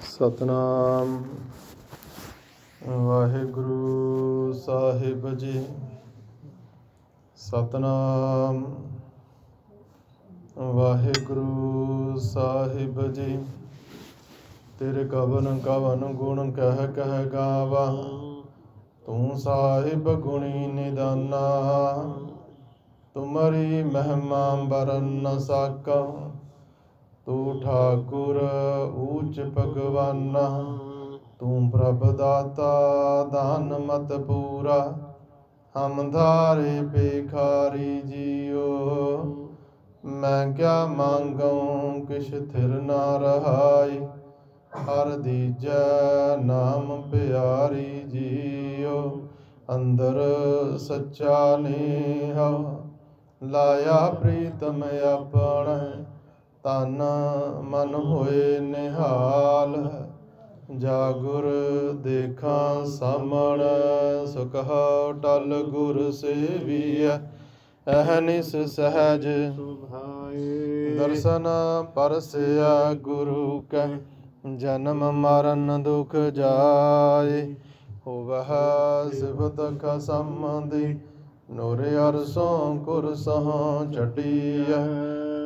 ਸਤਨਾਮ। ਵਾਹਿਗੁਰੂ ਸਾਹਿਬ ਜੀ, ਸਤਨਾਮ। ਵਾਹਿਗੁਰੂ ਸਾਹਿਬ ਜੀ, ਤੇਰੇ ਕਵਨ ਕਵਨ ਗੁਣ ਕਹਿ ਕਹਿ ਗਾਵਾ। ਤੂੰ ਸਾਹਿਬ ਗੁਣੀ ਨਿਦਾਨਾ, ਤੁਮਰੀ ਮਹਿਮਾ ਬਰਨ ਨ ਸਾਕਾ। ਤੂੰ ਠਾਕੁਰ ਊਚ ਭਗਵਾਨਾ, ਤੂੰ ਪ੍ਰਭ ਦਾਤਾ ਦਾਨ ਮਤ ਪੂਰਾ, ਹਮ ਧਾਰੇ ਪੇਖਾਰੀ ਜੀਓ। ਮੈਂ ਕਿਆ ਮੰਗਉ ਕਿਛ ਥਿਰ ਨਾ ਰਹਾਈ, ਹਰ ਦੀਜੈ ਨਾਮ ਪਿਆਰੀ ਜੀਓ। ਅੰਦਰ ਸੱਚਾ ਨੇਹਾ, ਲਾਇਆ ਪ੍ਰੀਤਮ ਆਪਣਾ ਤਨ ਮਨ ਹੋਏ ਨਿਹਾਲ ਜਾਗੁਰ ਦੇਖਾਂ ਸਾਮਣ ਸੁਖਾ ਟਲ ਗੁਰ ਸੇਵੀਐ। ਅਹਨਿਸ ਸਹਜ ਸੁਭਾਏ ਦਰਸ਼ਨ ਪਰਸਿਆ ਗੁਰੂ ਕੈ, ਜਨਮ ਮਰਨ ਦੁਖ ਜਾਏ। ਹੋਵਹ ਸਿਫਤ ਖਸਮਦੀ ਨੂਰ ਅਰਸੋਂ ਕੁਰਸੋਂ ਛਟੀਐ।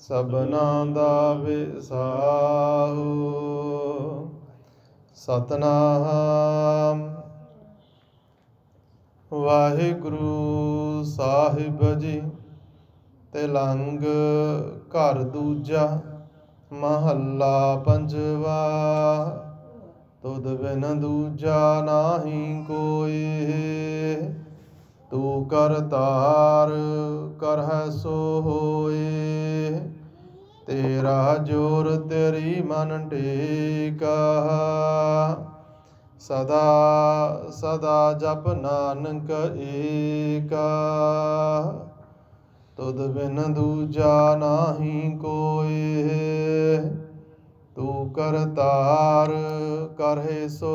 ਸਭਨਾ ਦਾ ਵਿਸਾਹੁ ਸਤਨਾਮ। ਵਾਹਿਗੁਰੂ ਸਾਹਿਬ ਜੀ, ਤਿਲੰਗ ਘਰ ਦੂਜਾ, ਮਹੱਲਾ ਪੰਜਵਾ। ਤੁਧ ਬਿਨ ਦੂਜਾ ਨਾਹੀ ਕੋਈ। ਤੂੰ ਕਰਤਾਰ ਕਰਹਿ ਸੋ ਹੋਏ। ਤੇਰਾ ਜੋਰ ਤੇਰੀ ਮਨ ਟੇਕਾ। ਸਦਾ ਸਦਾ ਜਪ ਨਾਨਕ ਏਕਾ। ਤੁਧ ਬਿਨ ਦੂਜਾ ਨਾਹੀ ਕੋਏ। ਤੂੰ ਕਰਤਾਰ ਕਰਹਿ ਸੋ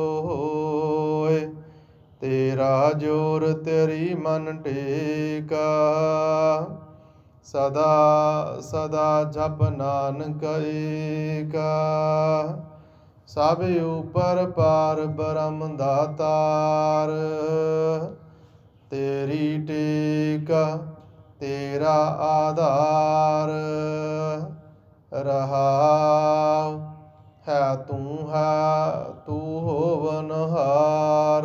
ਤੇਰਾ ਜੋਰ ਤੇਰੀ ਮਨ ਟੇਕਾ। ਸਦਾ ਸਦਾ ਜਪ ਨਾਨਕ ਏਕਾ। ਸਭ ਉਪਰ ਪਾਰ ਬ੍ਰਹਮ ਦਾਤਾਰ ਤੇਰੀ। ਟੇਕਾ, ਤੇਰਾ ਆਧਾਰ। ਰਹਾਉ, ਹੈ ਤੂੰ ਹੈ ਤੂੰ ਹੋਵਨਹਾਰ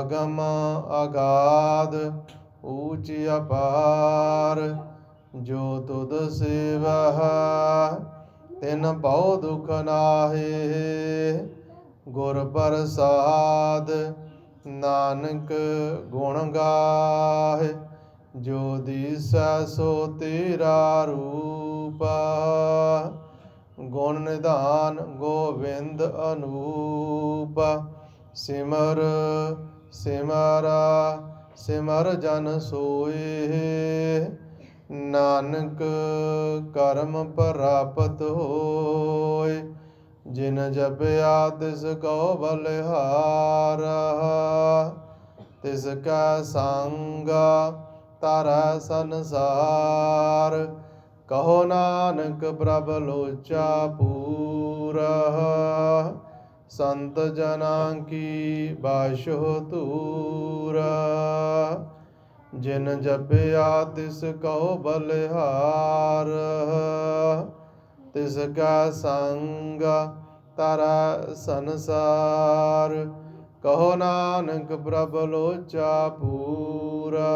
ਅਗਮ ਅਗਾਦ ਊਚ ਅਪਾਰ, ਜੋ ਤੁਧ ਸੇਵਹਿ ਤਿਨ ਭਉ ਦੁਖ ਨਾਹੇ। ਗੁਰ ਪ੍ਰਸਾਦ, ਨਾਨਕ ਗੁਣ ਗਾਹੇ, ਜੋ ਦੀਸੈ ਸੋ ਤੇਰਾ ਰੂਪ ਗੁਣ ਨਿਧਾਨ ਗੋਵਿੰਦ ਅਨੂਪ, ਸਿਮਰ ਸਿਮਰਾ ਸਿਮਰ ਜਨ ਸੋਏ, ਨਾਨਕ ਕਰਮ ਪ੍ਰਾਪਤ ਹੋਏ, ਜਿਨ ਜਪਿਆ ਤਿਸ ਕੋ ਬਲਿਹਾਰ, ਤਿਸ ਕਾ ਸੰਗਾ ਤਰੈ ਸੰਸਾਰ, ਕਹੋ ਨਾਨਕ ਪ੍ਰਭ ਲੋਚਾ ਪੂਰਾ ਸੰਤ ਜਨਾਂ ਕੀ ਬਾਸ਼ੋ ਤੂਰਾ, ਜਿਨ ਜਪਿਆ ਤਿਸ ਕਉ ਬਲਿਹਾਰ, ਤਿਸ ਕਾ ਸੰਗ ਤਰਾ ਸੰਸਾਰ, ਕਹੋ ਨਾਨਕ ਪ੍ਰਭ ਲੋਚਾ ਪੂਰਾ,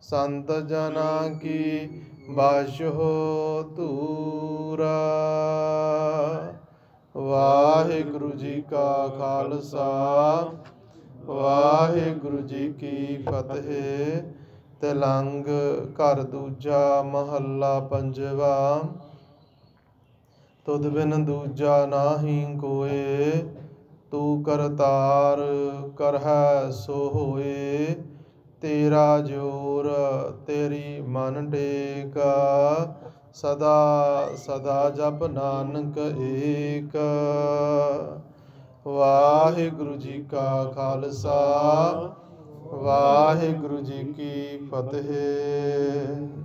ਸੰਤ ਜਨਾਂ ਕੀ ਬਾਸ਼ੋ ਤੂਰਾ। ਵਾਹਿਗੁਰੂ ਜੀ ਕਾ ਖਾਲਸਾ, ਵਾਹਿਗੁਰੂ ਜੀ ਕੀ ਫਤਿਹ। ਤਿਲੰਗ ਘਰ ਦੂਜਾ, ਮਹੱਲਾ ਪੰਜਵਾ। ਤੁਧ ਬਿਨ ਦੂਜਾ ਨਾਹੀ ਕੋਏ, ਤੂੰ ਕਰਤਾਰ ਕਰਹਿ ਸੋ ਹੋਏ। ਤੇਰਾ ਜੋਰ ਤੇਰੀ ਮਨ ਟੇਕ ਸਦਾ ਸਦਾ ਜਪ ਨਾਨਕ ਏਕ। ਵਾਹਿਗੁਰੂ ਜੀ ਕਾ ਖਾਲਸਾ ਵਾਹਿਗੁਰੂ ਜੀ ਕੀ ਫਤਿਹ।